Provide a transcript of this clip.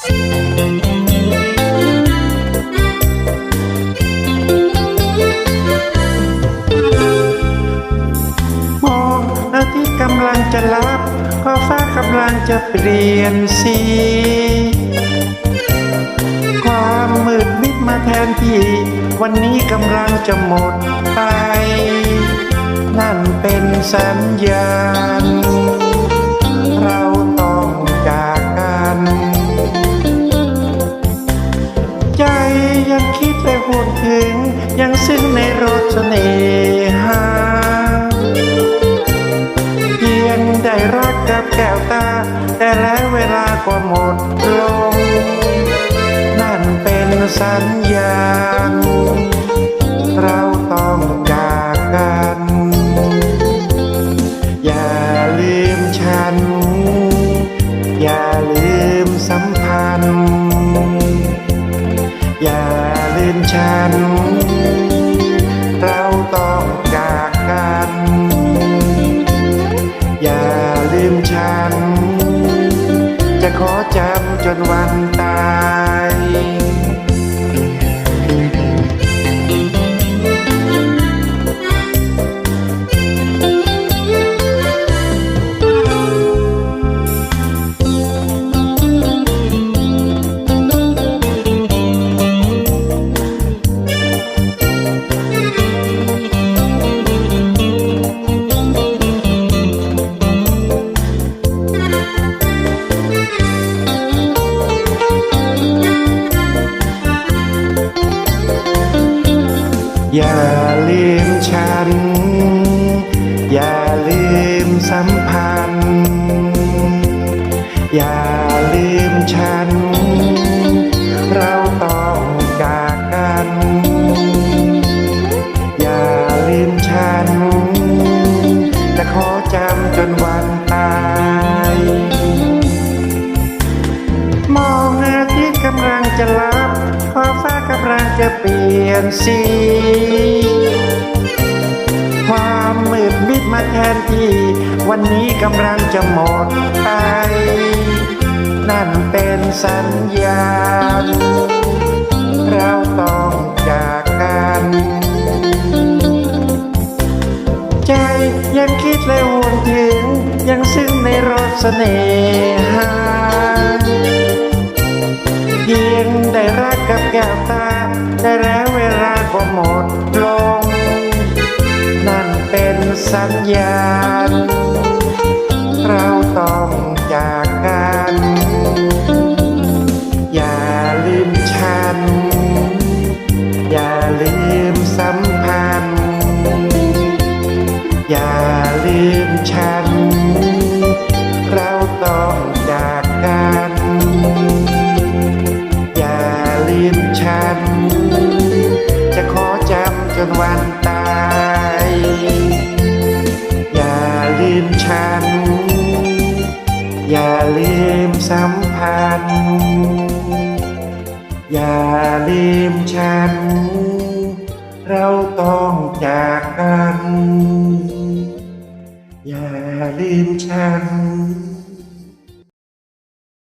มองอาทิตย์กำลังจะลับก็ฟ้ากำลังจะเปลี่ยนสี ความมืดมิดมาแทนที่ วันนี้กำลังจะหมดไป นั่นเป็นสัญญาณ ยังซึ้งในรสเสน่หาเพียงได้รักกับแก้วตา แต่แล้วเวลาก็หมดลง นั่นเป็นสัญญาณเราต้องจากกัน อย่าลืมฉัน อย่าลืมสัมพันธ์ อย่าลืมฉัน ขอจำจนวัน อย่าลืมฉัน อย่าลืมสัมพันธ์ อย่าลืมฉัน เราต้องจากกัน อย่าลืมฉัน จะขอจำจนวันตาย มองอาทิตย์กำลังจะลับฟ้าฟ้ากำลังจะเป ลี่ยนสี ความมืดมิดมาแทนที่ วันนี้กำลังจะหมดไป นั่นเป็นสัญญาณ เราต้องจากกัน ใจยังคิดและหวงถึง ยังซึ้งในรสเสน่หาเพียงได้รักกับแก้วตาแต่ สัญญาณ เราต้องจากกัน อย่าลืมฉัน อย่าลืมสัมพันธ์ อย่าลืมฉัน เราต้องจากกัน อย่าลืมฉัน จะขอจำจนวัน อย่าลืมฉัน เราต้องจากกัน อย่าลืมฉัน